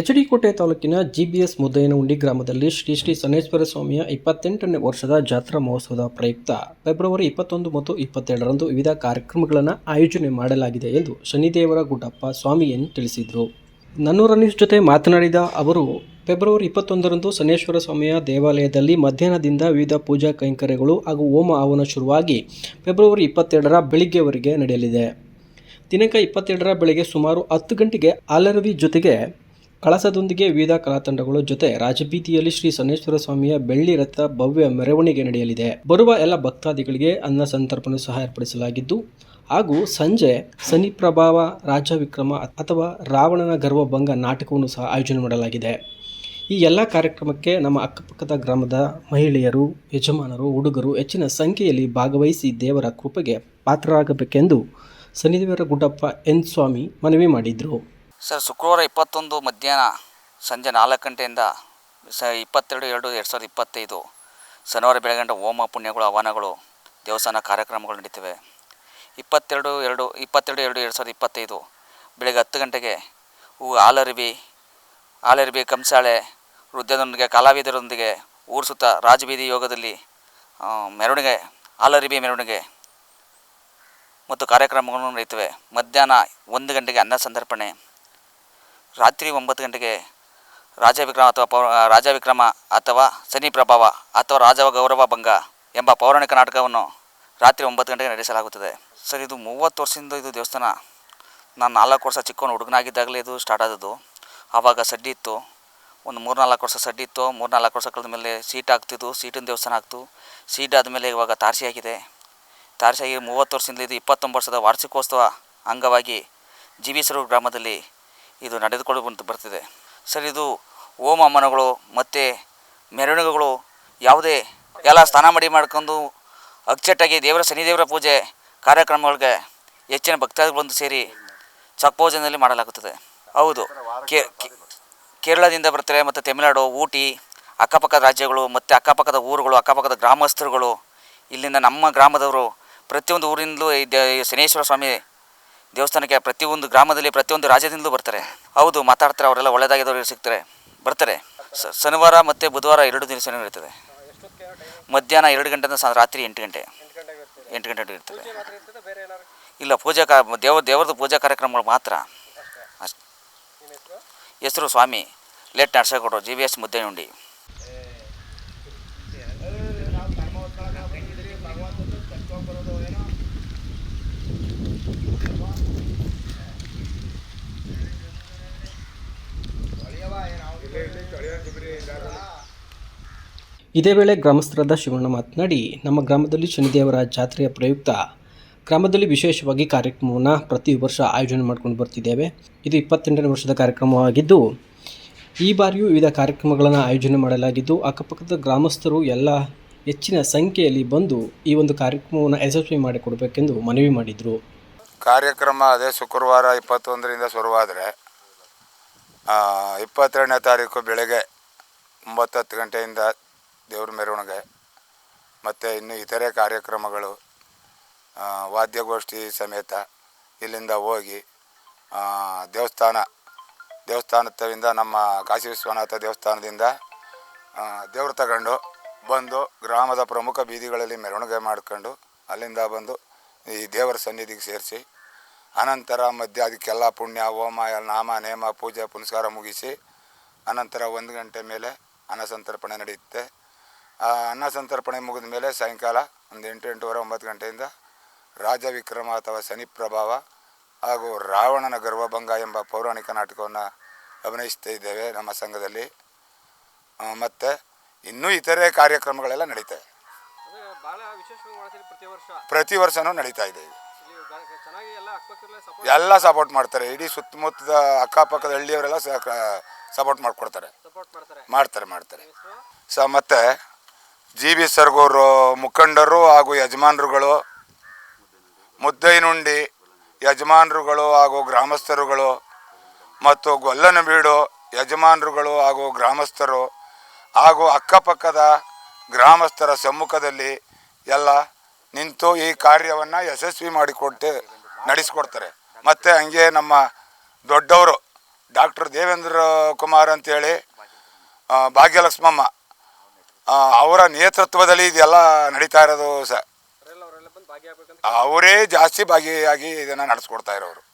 ಎಚ್ಡಿಕೋಟೆ ತಾಲೂಕಿನ ಜಿಬಿಎಸ್ ಮುದ್ದಯ್ಯನಹುಂಡಿ ಗ್ರಾಮದಲ್ಲಿ ಶ್ರೀ ಶ್ರೀ ಸನೇಶ್ವರ ಸ್ವಾಮಿಯ ಇಪ್ಪತ್ತೆಂಟನೇ ವರ್ಷದ ಜಾತ್ರಾ ಮಹೋತ್ಸವದ ಪ್ರಯುಕ್ತ ಫೆಬ್ರವರಿ ಇಪ್ಪತ್ತೊಂದು ಮತ್ತು ಇಪ್ಪತ್ತೆರಡರಂದು ವಿವಿಧ ಕಾರ್ಯಕ್ರಮಗಳನ್ನು ಆಯೋಜನೆ ಮಾಡಲಾಗಿದೆ ಎಂದು ಶನಿದೇವರ ಗುಡ್ಡಪ್ಪ ಸ್ವಾಮಿಯನ್ ತಿಳಿಸಿದರು. ನನ್ನೂರ ಜೊತೆ ಮಾತನಾಡಿದ ಅವರು, ಫೆಬ್ರವರಿ ಇಪ್ಪತ್ತೊಂದರಂದು ಸನೇಶ್ವರ ಸ್ವಾಮಿಯ ದೇವಾಲಯದಲ್ಲಿ ಮಧ್ಯಾಹ್ನದಿಂದ ವಿವಿಧ ಪೂಜಾ ಕೈಂಕರ್ಯಗಳು ಹಾಗೂ ಹೋಮ ಹವನ ಶುರುವಾಗಿ ಫೆಬ್ರವರಿ ಇಪ್ಪತ್ತೆರಡರ ಬೆಳಿಗ್ಗೆವರೆಗೆ ನಡೆಯಲಿದೆ. ದಿನಾಂಕ ಇಪ್ಪತ್ತೆರಡರ ಬೆಳಗ್ಗೆ ಸುಮಾರು ಹತ್ತು ಗಂಟೆಗೆ ಆಲರವಿ ಜೊತೆಗೆ ಕಳಸದೊಂದಿಗೆ ವಿವಿಧ ಕಲಾತಂಡಗಳು ಜೊತೆ ರಾಜಬೀದಿಯಲ್ಲಿ ಶ್ರೀ ಸನ್ನೇಶ್ವರ ಸ್ವಾಮಿಯ ಬೆಳ್ಳಿ ರಥ ಭವ್ಯ ಮೆರವಣಿಗೆ ನಡೆಯಲಿದೆ. ಬರುವ ಎಲ್ಲ ಭಕ್ತಾದಿಗಳಿಗೆ ಅನ್ನ ಸಂತರ್ಪಣೆ ಸಹ ಏರ್ಪಡಿಸಲಾಗಿದ್ದು, ಹಾಗೂ ಸಂಜೆ ಸನಿ ಪ್ರಭಾವ ರಾಜ ವಿಕ್ರಮ ಅಥವಾ ರಾವಣನ ಗರ್ವಭಂಗ ನಾಟಕವನ್ನು ಸಹ ಆಯೋಜನೆ ಮಾಡಲಾಗಿದೆ. ಈ ಎಲ್ಲ ಕಾರ್ಯಕ್ರಮಕ್ಕೆ ನಮ್ಮ ಅಕ್ಕಪಕ್ಕದ ಗ್ರಾಮದ ಮಹಿಳೆಯರು, ಯಜಮಾನರು, ಹುಡುಗರು ಹೆಚ್ಚಿನ ಸಂಖ್ಯೆಯಲ್ಲಿ ಭಾಗವಹಿಸಿ ದೇವರ ಕೃಪೆಗೆ ಪಾತ್ರರಾಗಬೇಕೆಂದು ಸನಿದೇವರ ಗುಡ್ಡಪ್ಪ ಎನ್ ಸ್ವಾಮಿ ಮನವಿ ಮಾಡಿದರು. ಸರ್, ಶುಕ್ರವಾರ ಇಪ್ಪತ್ತೊಂದು, ಮಧ್ಯಾಹ್ನ ಸಂಜೆ ನಾಲ್ಕು ಗಂಟೆಯಿಂದ ಸ, ಇಪ್ಪತ್ತೆರಡು, ಎರಡು ಎರಡು ಸಾವಿರದ ಇಪ್ಪತ್ತೈದು, ಶನಿವಾರ ಬೆಳಗಂಡ ಹೋಮ ಪುಣ್ಯಗಳು, ಹವನಗಳು, ದೇವಸ್ಥಾನ ಕಾರ್ಯಕ್ರಮಗಳು ನಡೀತವೆ. ಇಪ್ಪತ್ತೆರಡು, ಎರಡು ಇಪ್ಪತ್ತೆರಡು, ಎರಡು ಎರಡು ಸಾವಿರದ ಇಪ್ಪತ್ತೈದು, ಬೆಳಗ್ಗೆ ಹತ್ತು ಗಂಟೆಗೆ ಹೂ, ಹಾಲರಿವಿ ಹಾಲರಿವಿ ಕಂಸಾಳೆ ವೃದ್ಧದೊಂದಿಗೆ ಕಲಾವಿದರೊಂದಿಗೆ, ಊರು ಸುತ್ತ ರಾಜಬೀದಿ ಯೋಗದಲ್ಲಿ ಮೆರವಣಿಗೆ, ಹಾಲರಿವಿ ಮೆರವಣಿಗೆ ಮತ್ತು ಕಾರ್ಯಕ್ರಮಗಳು ನಡೆಯುತ್ತವೆ ಮಧ್ಯಾಹ್ನ ಒಂದು ಗಂಟೆಗೆ ಅನ್ನ ಸಂತರ್ಪಣೆ. ರಾತ್ರಿ ಒಂಬತ್ತು ಗಂಟೆಗೆ ರಾಜ ವಿಕ್ರಮ ಅಥವಾ ಪೌ ರಾಜ ವಿಕ್ರಮ ಅಥವಾ ಸನಿ ಪ್ರಭಾವ ಅಥವಾ ರಾಜ ಗೌರವ ಭಂಗ ಎಂಬ ಪೌರಾಣಿಕ ನಾಟಕವನ್ನು ರಾತ್ರಿ ಒಂಬತ್ತು ಗಂಟೆಗೆ ನಡೆಸಲಾಗುತ್ತದೆ. ಸರ್, ಇದು ಮೂವತ್ತು ವರ್ಷದಿಂದ ಇದು ದೇವಸ್ಥಾನ. ನಾನು ನಾಲ್ಕು ವರ್ಷ ಚಿಕ್ಕವನು ಹುಡುಗನಾಗಿದ್ದಾಗಲೇ ಇದು ಸ್ಟಾರ್ಟ್ ಆದದ್ದು. ಆವಾಗ ಸಡ್ಡಿ ಇತ್ತು. ಒಂದು ಮೂರು ನಾಲ್ಕು ವರ್ಷ ಸಡ್ಡಿ ಇತ್ತು. ಮೂರು ನಾಲ್ಕು ವರ್ಷ ಕಳೆದ ಮೇಲೆ ಸೀಟ್ ಆಗ್ತಿದ್ದು ಸೀಟಿನ ದೇವಸ್ಥಾನ ಆಗ್ತು. ಸೀಟ್ ಆದಮೇಲೆ ಇವಾಗ ತಾರಸಿ ಆಗಿದೆ. ತಾರಸಿಯಾಗಿ ಮೂವತ್ತು ವರ್ಷದಿಂದ ಇದು ಇಪ್ಪತ್ತೊಂಬತ್ತು ವರ್ಷದ ವಾರ್ಷಿಕೋತ್ಸವ ಅಂಗವಾಗಿ ಜಿ ಗ್ರಾಮದಲ್ಲಿ ಇದು ನಡೆದುಕೊಂಡು ಬಂತು ಬರ್ತಿದೆ. ಸರ್, ಇದು ಹೋಮ ಮನಗಳು ಮತ್ತು ಮೆರವಣಿಗೆಗಳು ಯಾವುದೇ ಎಲ್ಲ ಸ್ನಾನ ಮಡಿ ಮಾಡ್ಕೊಂಡು ಅಚ್ಚಟ್ಟಾಗಿ ದೇವರ ಶನಿದೇವರ ಪೂಜೆ ಕಾರ್ಯಕ್ರಮಗಳಿಗೆ ಹೆಚ್ಚಿನ ಭಕ್ತಾದಿಗಳು ಬಂದು ಸೇರಿ ಚಕ್ಪೋಜನಲ್ಲಿ ಮಾಡಲಾಗುತ್ತದೆ. ಹೌದು. ಕೇರಳದಿಂದ ಬರ್ತಾರೆ ಮತ್ತು ತಮಿಳುನಾಡು, ಊಟಿ, ಅಕ್ಕಪಕ್ಕದ ರಾಜ್ಯಗಳು ಮತ್ತು ಅಕ್ಕಪಕ್ಕದ ಊರುಗಳು, ಅಕ್ಕಪಕ್ಕದ ಗ್ರಾಮಸ್ಥರುಗಳು. ಇಲ್ಲಿಂದ ನಮ್ಮ ಗ್ರಾಮದವರು ಪ್ರತಿಯೊಂದು ಊರಿಂದಲೂ ಶನೇಶ್ವರ ಸ್ವಾಮಿ ದೇವಸ್ಥಾನಕ್ಕೆ ಪ್ರತಿಯೊಂದು ಗ್ರಾಮದಲ್ಲಿ ಪ್ರತಿಯೊಂದು ರಾಜ್ಯದಿಂದಲೂ ಬರ್ತಾರೆ. ಹೌದು, ಮಾತಾಡ್ತಾರೆ, ಅವರೆಲ್ಲ ಒಳ್ಳೆಯದಾಗಿದ್ದವ್ರಿಗೆ ಸಿಗ್ತಾರೆ. ಬರ್ತಾರೆ. ಶನಿವಾರ ಮತ್ತು ಬುಧವಾರ ಎರಡು ದಿನ ದಿವಸ ಇರ್ತದೆ ಮಧ್ಯಾಹ್ನ ಎರಡು ಗಂಟೆಯಿಂದ ರಾತ್ರಿ ಎಂಟು ಗಂಟೆ. ಎಂಟು ಗಂಟೆ ಇರ್ತದೆ. ಇಲ್ಲ, ಪೂಜಾ ಕಾ, ದೇವ, ದೇವ್ರದ್ದು ಪೂಜಾ ಕಾರ್ಯಕ್ರಮಗಳು ಮಾತ್ರ. ಅಷ್ಟು. ಹೆಸರು ಸ್ವಾಮಿ. ಲೇಟ್ ನಡ್ಸಕೊಟ್ರು ಜಿ ವಿ ಎಸ್ ಮುದ್ದೆಯುಂಡಿ ಇದೇ ವೇಳೆ ಗ್ರಾಮಸ್ಥರಾದ ಶಿವಣ್ಣ ಮಾತನಾಡಿ, ನಮ್ಮ ಗ್ರಾಮದಲ್ಲಿ ಶನಿದೇವರ ಜಾತ್ರೆಯ ಪ್ರಯುಕ್ತ ಗ್ರಾಮದಲ್ಲಿ ವಿಶೇಷವಾಗಿ ಕಾರ್ಯಕ್ರಮವನ್ನು ಪ್ರತಿ ವರ್ಷ ಆಯೋಜನೆ ಮಾಡ್ಕೊಂಡು ಬರ್ತಿದ್ದೇವೆ. ಇದು ಇಪ್ಪತ್ತೆಂಟನೇ ವರ್ಷದ ಕಾರ್ಯಕ್ರಮವಾಗಿದ್ದು, ಈ ಬಾರಿಯೂ ವಿವಿಧ ಕಾರ್ಯಕ್ರಮಗಳನ್ನು ಆಯೋಜನೆ ಮಾಡಲಾಗಿದ್ದು, ಅಕ್ಕಪಕ್ಕದ ಗ್ರಾಮಸ್ಥರು ಎಲ್ಲ ಹೆಚ್ಚಿನ ಸಂಖ್ಯೆಯಲ್ಲಿ ಬಂದು ಈ ಒಂದು ಕಾರ್ಯಕ್ರಮವನ್ನು ಯಶಸ್ವಿ ಮಾಡಿಕೊಡಬೇಕೆಂದು ಮನವಿ ಮಾಡಿದರು. ಕಾರ್ಯಕ್ರಮ ಅದೇ ಶುಕ್ರವಾರ ಇಪ್ಪತ್ತೊಂದರಿಂದ ಶುರುವಾದರೆ ಇಪ್ಪತ್ತೆರಡನೇ ತಾರೀಕು ಬೆಳಗ್ಗೆ ಒಂಬತ್ತು ಹತ್ತು ಗಂಟೆಯಿಂದ ದೇವ್ರ ಮೆರವಣಿಗೆ, ಮತ್ತು ಇನ್ನು ಇತರೆ ಕಾರ್ಯಕ್ರಮಗಳು ವಾದ್ಯಗೋಷ್ಠಿ ಸಮೇತ ಇಲ್ಲಿಂದ ಹೋಗಿ ದೇವಸ್ಥಾನ, ದೇವಸ್ಥಾನದಿಂದ ನಮ್ಮ ಕಾಶಿ ವಿಶ್ವನಾಥ ದೇವಸ್ಥಾನದಿಂದ ದೇವ್ರು ತಗೊಂಡು ಬಂದು ಗ್ರಾಮದ ಪ್ರಮುಖ ಬೀದಿಗಳಲ್ಲಿ ಮೆರವಣಿಗೆ ಮಾಡ್ಕೊಂಡು ಅಲ್ಲಿಂದ ಬಂದು ಈ ದೇವರ ಸನ್ನಿಧಿಗೆ ಸೇರಿಸಿ, ಅನಂತರ ಮಧ್ಯ ಅದಕ್ಕೆಲ್ಲ ಪುಣ್ಯ, ಹೋಮ ನಾಮ, ನೇಮ, ಪೂಜೆ, ಪುನಸ್ಕಾರ ಮುಗಿಸಿ, ಅನಂತರ ಒಂದು ಗಂಟೆ ಮೇಲೆ ಅನ್ನ ಸಂತರ್ಪಣೆ ನಡೆಯುತ್ತೆ. ಆ ಅನ್ನ ಸಂತರ್ಪಣೆ ಮುಗಿದ ಮೇಲೆ ಸಾಯಂಕಾಲ ಒಂದು ಎಂಟು, ಎಂಟೂವರೆ, ಒಂಬತ್ತು ಗಂಟೆಯಿಂದ ರಾಜ ವಿಕ್ರಮ ಅಥವಾ ಶನಿ ಪ್ರಭಾವ ಹಾಗೂ ರಾವಣನ ಗರ್ವಭಂಗ ಎಂಬ ಪೌರಾಣಿಕ ನಾಟಕವನ್ನು ಅಭಿನಯಿಸ್ತಾ ಇದ್ದೇವೆ ನಮ್ಮ ಸಂಘದಲ್ಲಿ. ಮತ್ತು ಇನ್ನೂ ಇತರೆ ಕಾರ್ಯಕ್ರಮಗಳೆಲ್ಲ ನಡೀತವೆ. ಪ್ರತಿ ವರ್ಷನೂ ನಡೀತಾ ಇದೆ ಎಲ್ಲ ಸಪೋರ್ಟ್ ಮಾಡ್ತಾರೆ. ಇಡೀ ಸುತ್ತಮುತ್ತದ ಅಕ್ಕಪಕ್ಕದ ಹಳ್ಳಿಯವರೆಲ್ಲ ಸಪೋರ್ಟ್ ಮಾಡಿಕೊಡ್ತಾರೆ. ಮಾಡ್ತಾರೆ. ಮಾಡ್ತಾರೆ ಸ ಮತ್ತು ಜಿ ಬಿ ಸರ್ಗೋರು ಮುಖಂಡರು ಹಾಗೂ ಯಜಮಾನರುಗಳು ಮುದ್ದೈನುಂಡಿ ಯಜಮಾನರುಗಳು ಹಾಗೂ ಗ್ರಾಮಸ್ಥರುಗಳು ಮತ್ತು ಗೊಲ್ಲನಬೀಡು ಯಜಮಾನರುಗಳು ಹಾಗೂ ಗ್ರಾಮಸ್ಥರು ಹಾಗೂ ಅಕ್ಕಪಕ್ಕದ ಗ್ರಾಮಸ್ಥರ ಸಮ್ಮುಖದಲ್ಲಿ ಎಲ್ಲ ನಿಂತು ಈ ಕಾರ್ಯವನ್ನು ಯಶಸ್ವಿ ಮಾಡಿಕೊಟ್ಟು ನಡೆಸ್ಕೊಡ್ತಾರೆ. ಮತ್ತು ಹಂಗೆ ನಮ್ಮ ದೊಡ್ಡವರು ಡಾಕ್ಟರ್ ದೇವೇಂದ್ರ ಕುಮಾರ್ ಅಂತೇಳಿ ಭಾಗ್ಯಲಕ್ಷ್ಮಮ್ಮ ಅವರ ನೇತೃತ್ವದಲ್ಲಿ ಇದೆಲ್ಲ ನಡೀತಾ ಇರೋದು ಸ ಅವರೇ ಜಾಸ್ತಿ ಭಾಗಿಯಾಗಿ ಇದನ್ನು ನಡೆಸ್ಕೊಡ್ತಾ ಇರೋರು.